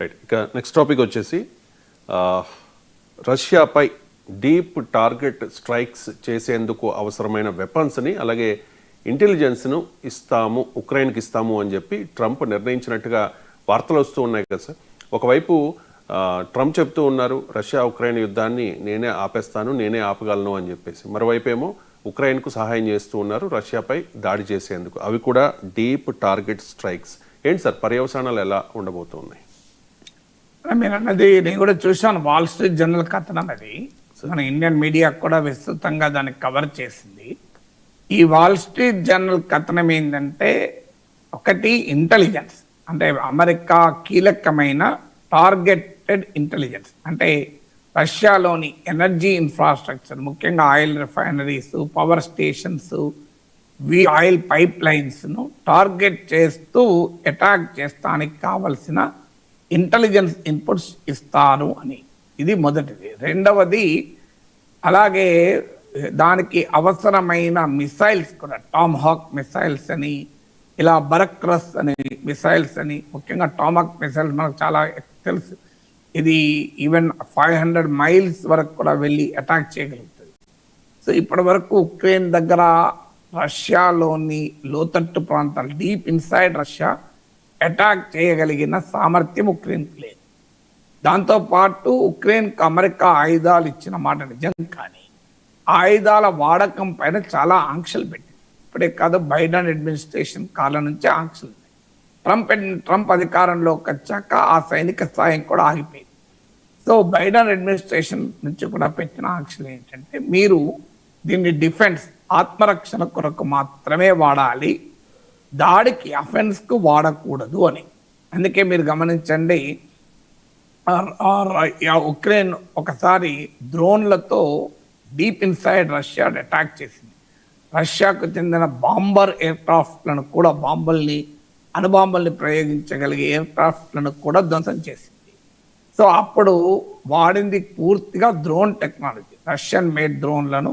Right ఇక next topic వచ్చేసి రష్యాపై deep target strikes చేసేందుకు అవసరమైన వెపన్స్ని అలాగే ఇంటెలిజెన్స్ను ఇస్తాము ఉక్రెయిన్కి ఇస్తాము అని చెప్పి ట్రంప్ నిర్ణయించినట్టుగా వార్తలు వస్తూ ఉన్నాయి కదా సార్. ఒకవైపు ట్రంప్ చెప్తూ ఉన్నారు రష్యా ఉక్రెయిన్ యుద్ధాన్ని నేనే ఆపేస్తాను నేనే ఆపగలను అని చెప్పేసి. మరోవైపు ఏమో ఉక్రెయిన్కు సహాయం చేస్తూ ఉన్నారు రష్యాపై దాడి చేసేందుకు. అవి కూడా డీప్ టార్గెట్ స్ట్రైక్స్. ఏంటి సార్ పర్యవసానాలు ఎలా ఉండబోతున్నాయి? మీరు అన్నది నేను కూడా చూశాను. వాల్ స్ట్రీట్ జర్నల్ కథనం అది. మన ఇండియన్ మీడియా కూడా విస్తృతంగా దాన్ని కవర్ చేసింది. ఈ వాల్ స్ట్రీట్ జర్నల్ కథనం ఏంటంటే ఒకటి ఇంటెలిజెన్స్ అంటే అమెరికా కీలకమైన టార్గెటెడ్ ఇంటెలిజెన్స్ అంటే రష్యాలోని ఎనర్జీ ఇన్ఫ్రాస్ట్రక్చర్ ముఖ్యంగా ఆయిల్ రిఫైనరీస్ పవర్ స్టేషన్స్ వి ఆయిల్ పైప్ లైన్స్ను టార్గెట్ చేస్తూ అటాక్ చేస్తానికి కావలసిన ఇంటెలిజెన్స్ ఇన్పుట్స్ ఇస్తారు అని. ఇది మొదటిది. రెండవది అలాగే దానికి అవసరమైన మిసైల్స్ కూడా టామ్ హాక్ మిసైల్స్ అని ఇలా బరక్రస్ అని మిసైల్స్ అని ముఖ్యంగా టామాక్ మిసైల్స్ మనకు చాలా తెలుసు. ఇది ఈవెన్ ఫైవ్ హండ్రెడ్ మైల్స్ వరకు కూడా వెళ్ళి అటాక్ చేయగలుగుతుంది. సో ఇప్పటి వరకు ఉక్రెయిన్ దగ్గర రష్యాలోని లోతట్టు ప్రాంతాలు డీప్ ఇన్సైడ్ రష్యా అటాక్ చేయగలిగిన సామర్థ్యం ఉక్రెయిన్ లేదు. దాంతోపాటు ఉక్రెయిన్కు అమెరికా ఆయుధాలు ఇచ్చిన మాట నిజం కానీ ఆయుధాల వాడకం పైన చాలా ఆంక్షలు పెట్టింది. ఇప్పుడే కాదు బైడెన్ అడ్మినిస్ట్రేషన్ కాలం నుంచే ఆంక్షలు ట్రంప్ ట్రంప్ అధికారంలోకి వచ్చాక ఆ సైనిక సాయం కూడా ఆగిపోయింది. సో బైడెన్ అడ్మినిస్ట్రేషన్ నుంచి కూడా పెట్టిన ఆంక్షలు ఏంటంటే మీరు దీన్ని డిఫెన్స్ ఆత్మరక్షణ కొరకు మాత్రమే వాడాలి. దాడికి అఫెన్స్కు వాడకూడదు అని. అందుకే మీరు గమనించండి ఉక్రెయిన్ ఒకసారి డ్రోన్లతో డీప్ ఇన్సైడ్ రష్యా అటాక్ చేసింది. రష్యాకు చెందిన బాంబర్ ఎయిర్క్రాఫ్ట్లను కూడా బాంబుల్ని అణుబాంబుల్ని ప్రయోగించగలిగే ఎయిర్క్రాఫ్ట్లను కూడా ధ్వంసం చేసింది. సో అప్పుడు వాడింది పూర్తిగా డ్రోన్ టెక్నాలజీ. రష్యన్ మేడ్ డ్రోన్లను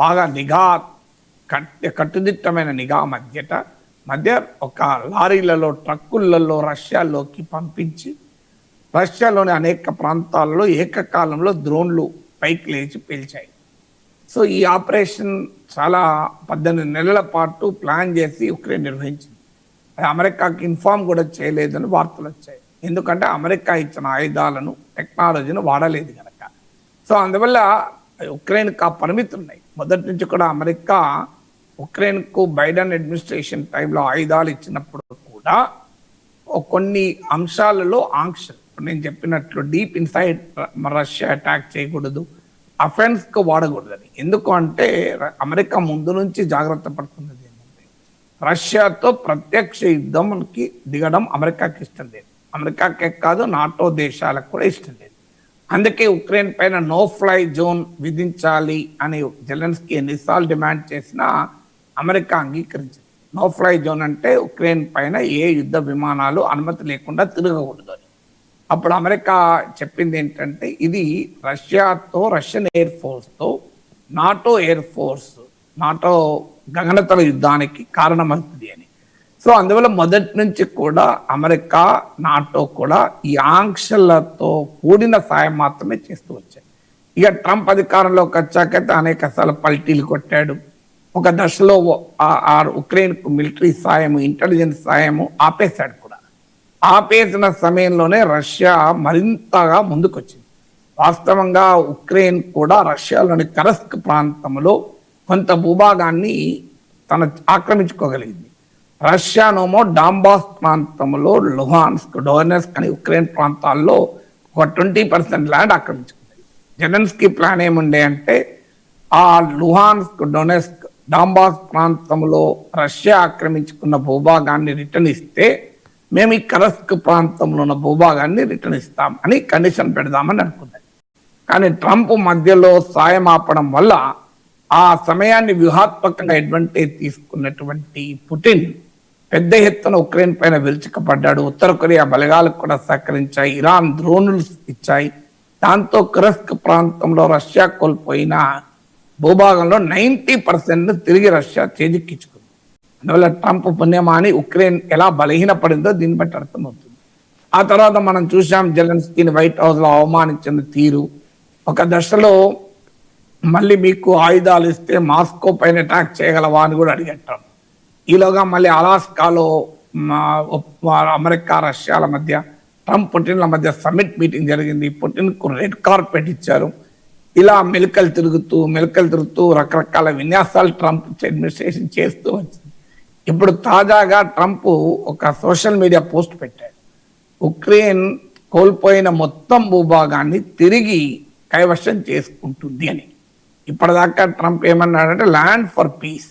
బాగా నిఘా కట్టుదిట్టమైన నిఘా మధ్యట మధ్య ఒక లారీలలో ట్రక్కులలో రష్యాలోకి పంపించి రష్యాలోని అనేక ప్రాంతాల్లో ఏకకాలంలో డ్రోన్లు పైకి లేచి పేల్చాయి. సో ఈ ఆపరేషన్ చాలా పద్దెనిమిది నెలల పాటు ప్లాన్ చేసి ఉక్రెయిన్ నిర్వహించింది. అది అమెరికాకి ఇన్ఫార్మ్ కూడా చేయలేదని వార్తలు వచ్చాయి. ఎందుకంటే అమెరికా ఇచ్చిన ఆయుధాలను టెక్నాలజీని వాడలేదు కనుక సో అందువల్ల ఉక్రెయిన్కి ఆ పరిమితులు ఉన్నాయి. మొదటి నుంచి కూడా అమెరికా ఉక్రెయిన్కు బైడెన్ అడ్మినిస్ట్రేషన్ టైంలో ఆయుధాలు ఇచ్చినప్పుడు కూడా కొన్ని అంశాలలో ఆంక్షలు. నేను చెప్పినట్లు డీప్ ఇన్సైడ్ రష్యా అటాక్ చేయకూడదు అఫెన్స్కు వాడకూడదని. ఎందుకు అంటే అమెరికా ముందు నుంచి జాగ్రత్త పడుతున్నది ఏంటంటే రష్యాతో ప్రత్యక్ష యుద్ధంకి దిగడం అమెరికాకి ఇష్టం లేదు. అమెరికాకే కాదు నాటో దేశాలకు కూడా ఇష్టం లేదు. అందుకే ఉక్రెయిన్ పైన నో ఫ్లై జోన్ విధించాలి అని జెలెన్స్కీ ఎన్నిసార్లు డిమాండ్ చేసినా అమెరికా అంగీకరించింది. నో ఫ్లై జోన్ అంటే ఉక్రెయిన్ పైన ఏ యుద్ధ విమానాలు అనుమతి లేకుండా తిరగకూడదు అని. అప్పుడు అమెరికా చెప్పింది ఏంటంటే ఇది రష్యాతో రష్యన్ ఎయిర్ ఫోర్స్తో నాటో ఎయిర్ ఫోర్స్ నాటో గగనతల యుద్ధానికి కారణమవుతుంది అని. సో అందువల్ల మొదటి నుంచి కూడా అమెరికా నాటో కూడా ఈ ఆంక్షలతో కూడిన సాయం మాత్రమే చేస్తూ వచ్చాయి. ఇక ట్రంప్ అధికారంలోకి వచ్చాకైతే అనేక సార్లు పల్టీలు కొట్టాడు. ఒక దశలో ఆ- ఆ ఉక్రెయిన్కు మిలిటరీ సాయము ఇంటెలిజెన్స్ సాయము ఆపేశాడు కూడా. ఆపేసిన సమయంలోనే రష్యా మరింతగా ముందుకొచ్చింది. వాస్తవంగా ఉక్రెయిన్ కూడా రష్యాలోని కరస్క్ ప్రాంతంలో కొంత భూభాగాన్ని తన ఆక్రమించుకోగలిగింది. రష్యానోమో డాంబాస్ ప్రాంతంలో లుహాన్స్క్ డోనెస్క్ అని ఉక్రెయిన్ ప్రాంతాల్లో ఒక ట్వంటీ పర్సెంట్ ల్యాండ్ ఆక్రమించుకుంది. జెలెన్స్కీ ప్లాన్ ఏముండే అంటే ఆ లుహాన్స్క్ డొనెస్క్ డాంబాస్ ప్రాంతంలో రష్యా ఆక్రమించుకున్న భూభాగాన్ని రిటర్న్ ఇస్తే మేము ఈ కరస్క్ ప్రాంతంలో ఉన్న భూభాగాన్ని రిటర్న్ ఇస్తాం అని కండిషన్ పెడదామని అనుకున్నాయి కానీ ట్రంప్ మధ్యలో సాయం ఆపడం వల్ల ఆ సమయాన్ని వ్యూహాత్మకంగా అడ్వాంటేజ్ తీసుకున్నటువంటి పుటిన్ పెద్ద ఎత్తున ఉక్రెయిన్ పైన విరుచుకుపడ్డాడు. ఉత్తర కొరియా బలగాలకు కూడా సహకరించాయి. ఇరాన్ డ్రోన్లు ఇచ్చాయి. దాంతో క్రస్క్ ప్రాంతంలో రష్యా కోల్పోయిన భూభాగంలో నైంటీ పర్సెంట్ తిరిగి రష్యా చేజిక్కించుకుంది. అందువల్ల ట్రంప్ పుణ్యమాని ఉక్రెయిన్ ఎలా బలహీనపడిందో దీన్ని బట్టి అర్థమవుతుంది. ఆ తర్వాత మనం చూసాం జెలెన్స్కీని వైట్ హౌస్లో అవమానించిన తీరు. ఒక దశలో మళ్ళీ మీకు ఆయుధాలు ఇస్తే మాస్కో పైన అటాక్ చేయగలవా అని కూడా అడిగట్టాం ఈలోగా మళ్ళీ అలాస్కాలో మా అమెరికా రష్యాల మధ్య ట్రంప్ పుటిన్ల మధ్య సమ్మిట్ మీటింగ్ జరిగింది. పుటిన్కు రెడ్ కార్పెట్ ఇచ్చారు. ఇలా మెలికలు తిరుగుతూ మెలికలు తిరుగుతూ రకరకాల విన్యాసాలు ట్రంప్ అడ్మినిస్ట్రేషన్ చేస్తూ వచ్చింది. ఇప్పుడు తాజాగా ట్రంప్ ఒక సోషల్ మీడియా పోస్ట్ పెట్టాడు ఉక్రెయిన్ కోల్పోయిన మొత్తం భూభాగాన్ని తిరిగి కైవశం చేసుకుంటుంది అని. ఇప్పటిదాకా ట్రంప్ ఏమన్నాడంటే ల్యాండ్ ఫర్ పీస్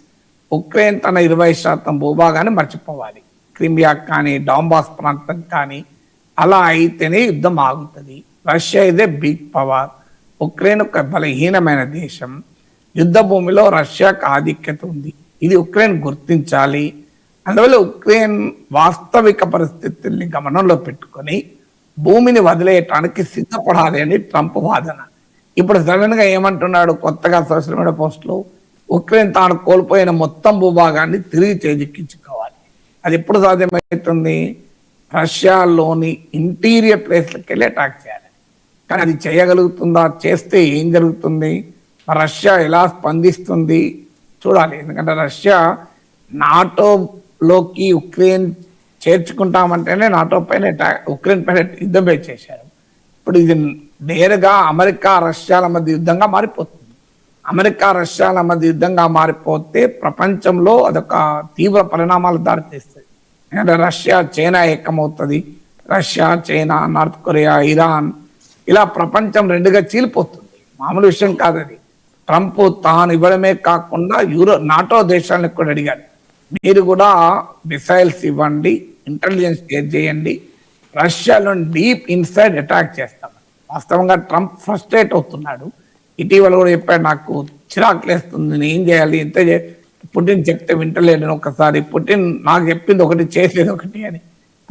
ఉక్రెయిన్ తన ఇరవై శాతం భూభాగాన్ని మర్చిపోవాలి. క్రిమియా కానీ డాంబాస్ ప్రాంతం కానీ అలా అయితేనే యుద్ధం ఆగుతుంది. రష్యా ఇదే బిగ్ పవర్ ఉక్రెయిన్ ఒక బలహీనమైన దేశం. యుద్ధ భూమిలో రష్యాకు ఆధిక్యత ఉంది. ఇది ఉక్రెయిన్ గుర్తించాలి. అందువల్ల ఉక్రెయిన్ వాస్తవిక పరిస్థితుల్ని గమనంలో పెట్టుకొని భూమిని వదిలేయటానికి సిద్ధపడాలి అని ట్రంప్ వాదన. ఇప్పుడు సడన్గా ఏమంటున్నాడు కొత్తగా సోషల్ మీడియా పోస్టులు? ఉక్రెయిన్ తాను కోల్పోయిన మొత్తం భూభాగాన్ని తిరిగి చేజిక్కించుకోవాలి. అది ఎప్పుడు సాధ్యమవుతుంది? రష్యాలోని ఇంటీరియర్ ప్లేస్లకు వెళ్ళి అటాక్ చేయాలి. కానీ అది చేయగలుగుతుందా? చేస్తే ఏం జరుగుతుంది? రష్యా ఎలా స్పందిస్తుంది? చూడాలి. ఎందుకంటే రష్యా నాటోలోకి ఉక్రెయిన్ చేర్చుకుంటామంటేనే నాటో పైన ఉక్రెయిన్ పైన యుద్ధం చేశారు. ఇప్పుడు ఇది నేరుగా అమెరికా రష్యాల మధ్య యుద్ధంగా మారిపోతుంది. అమెరికా రష్యాల మధ్య యుద్ధంగా మారిపోతే ప్రపంచంలో అదొక తీవ్ర పరిణామాలు దారితీస్తుంది ఎందుకంటే Russia China ఏకమవుతుంది. Russia China North Korea Iran ఇలా ప్రపంచం రెండుగా చీలిపోతుంది. మామూలు విషయం కాదు అది ట్రంప్ తాను ఇవ్వడమే కాకుండా యూరో నాటో దేశాలకు కూడా అడిగాడు. మీరు కూడా మిసైల్స్ ఇవ్వండి ఇంటెలిజెన్స్ షేర్ చేయండి. రష్యాలో డీప్ ఇన్సైడ్ అటాక్ చేస్తాం. వాస్తవంగా ట్రంప్ ఫ్రస్ట్రేట్ అవుతున్నాడు. ఇటీవల కూడా చెప్పాడు నాకు చిరాకు లేస్తుంది నేను ఏం చేయాలి? ఎంత చే- పుట్టిన చెప్తే వింటలేను ఒకసారి పుటిన్ నాకు చెప్పింది ఒకటి చేసేది ఒకటి అని.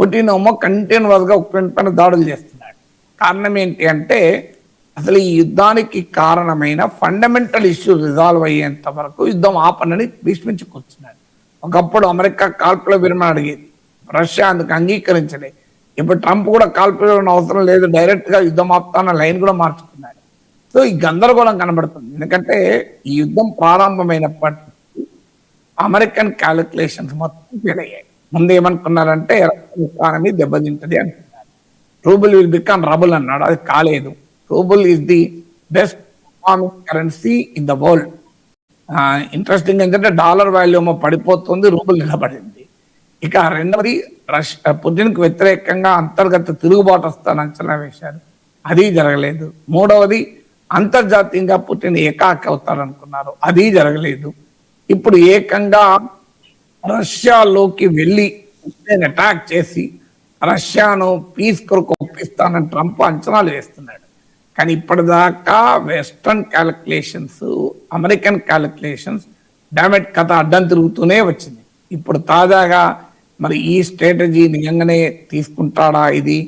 పుటిన్ ఏమో కంటిన్యూస్ పైన దాడులు చేస్తున్నాడు. కారణం ఏంటి అంటే అసలు ఈ యుద్ధానికి కారణమైన ఫండమెంటల్ ఇష్యూ రిజాల్వ్ అయ్యేంత వరకు యుద్ధం ఆపనని భీష్మించి కూర్చున్నాడు. ఒకప్పుడు అమెరికా కాల్పుల విరమణ అడిగేది. రష్యా అందుకు అంగీకరించలే. ఇప్పుడు ట్రంప్ కూడా కాల్పులు అవసరం లేదు డైరెక్ట్గా యుద్ధం ఆపుతాన లైన్ కూడా మార్చుకున్నాడు. సో ఈ గందరగోళం కనబడుతుంది. ఎందుకంటే ఈ యుద్ధం ప్రారంభమైనప్పటి అమెరికన్ క్యాలిక్యులేషన్స్ మొత్తం ఫెయిల్ అయ్యాయి ముందు ఏమనుకున్నారంటే ఎకానమీ దెబ్బతింటది అంటున్నారు. రూబుల్ విల్ బికమ్ రబుల్ అన్నాడు. అది కాలేదు. Rouble is the best economic currency in the world. Interesting ఏంటంటే డాలర్ వాల్యూ పడిపోతుంది రూబుల్ నిలబడింది. ఇక రెండవది రష్ పుటిన్కు వ్యతిరేకంగా అంతర్గత తిరుగుబాటు వస్తాను అంచనా వేశారు అది జరగలేదు. మూడవది అంతర్జాతీయంగా పుటిన్ ఏకాకి అవుతారనుకున్నారు. అది జరగలేదు. ఇప్పుడు ఏకంగా రష్యాలోకి వెళ్ళి ఉక్రెయిన్ అటాక్ చేసి రష్యాను పీస్ కొరకు ఒప్పిస్తానని ట్రంప్ అంచనాలు వేస్తున్నాడు. కానీ ఇప్పటిదాకా వెస్టర్న్ క్యాలిక్యులేషన్స్ అమెరికన్ క్యాలిక్యులేషన్స్ డామెట్ కథ అడ్డం తిరుగుతూనే వచ్చింది. ఇప్పుడు తాజాగా మరి ఈ స్ట్రాటజీ నిజంగానే తీసుకుంటాడా ఇది?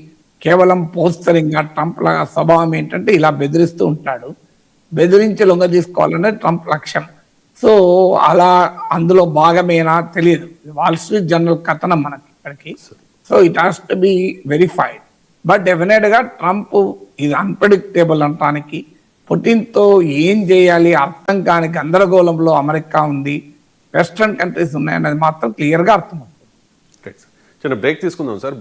కేవలం పోస్టరింగ్ ట్రంప్ లాగా స్వభావం ఏంటంటే ఇలా బెదిరిస్తూ ఉంటాడు. బెదిరించి లొంగ తీసుకోవాలనే ట్రంప్ లక్ష్యం. సో అలా అందులో భాగమేనా తెలియదు వాల్ స్ట్రీట్ జర్నల్ కథనం మనకి ఇక్కడికి so it has to be verified but డెఫినెట్గా ట్రంప్ ఇది అన్ప్రెడిక్టేబుల్ అనటానికి పుటిన్తో ఏం చేయాలి అర్థం కాని గందరగోళంలో అమెరికా ఉంది వెస్ట్రన్ కంట్రీస్ ఉన్నాయన్నది మాత్రం క్లియర్గా అర్థమవుతుంది. చిన్న బ్రేక్ తీసుకుందాం సార్.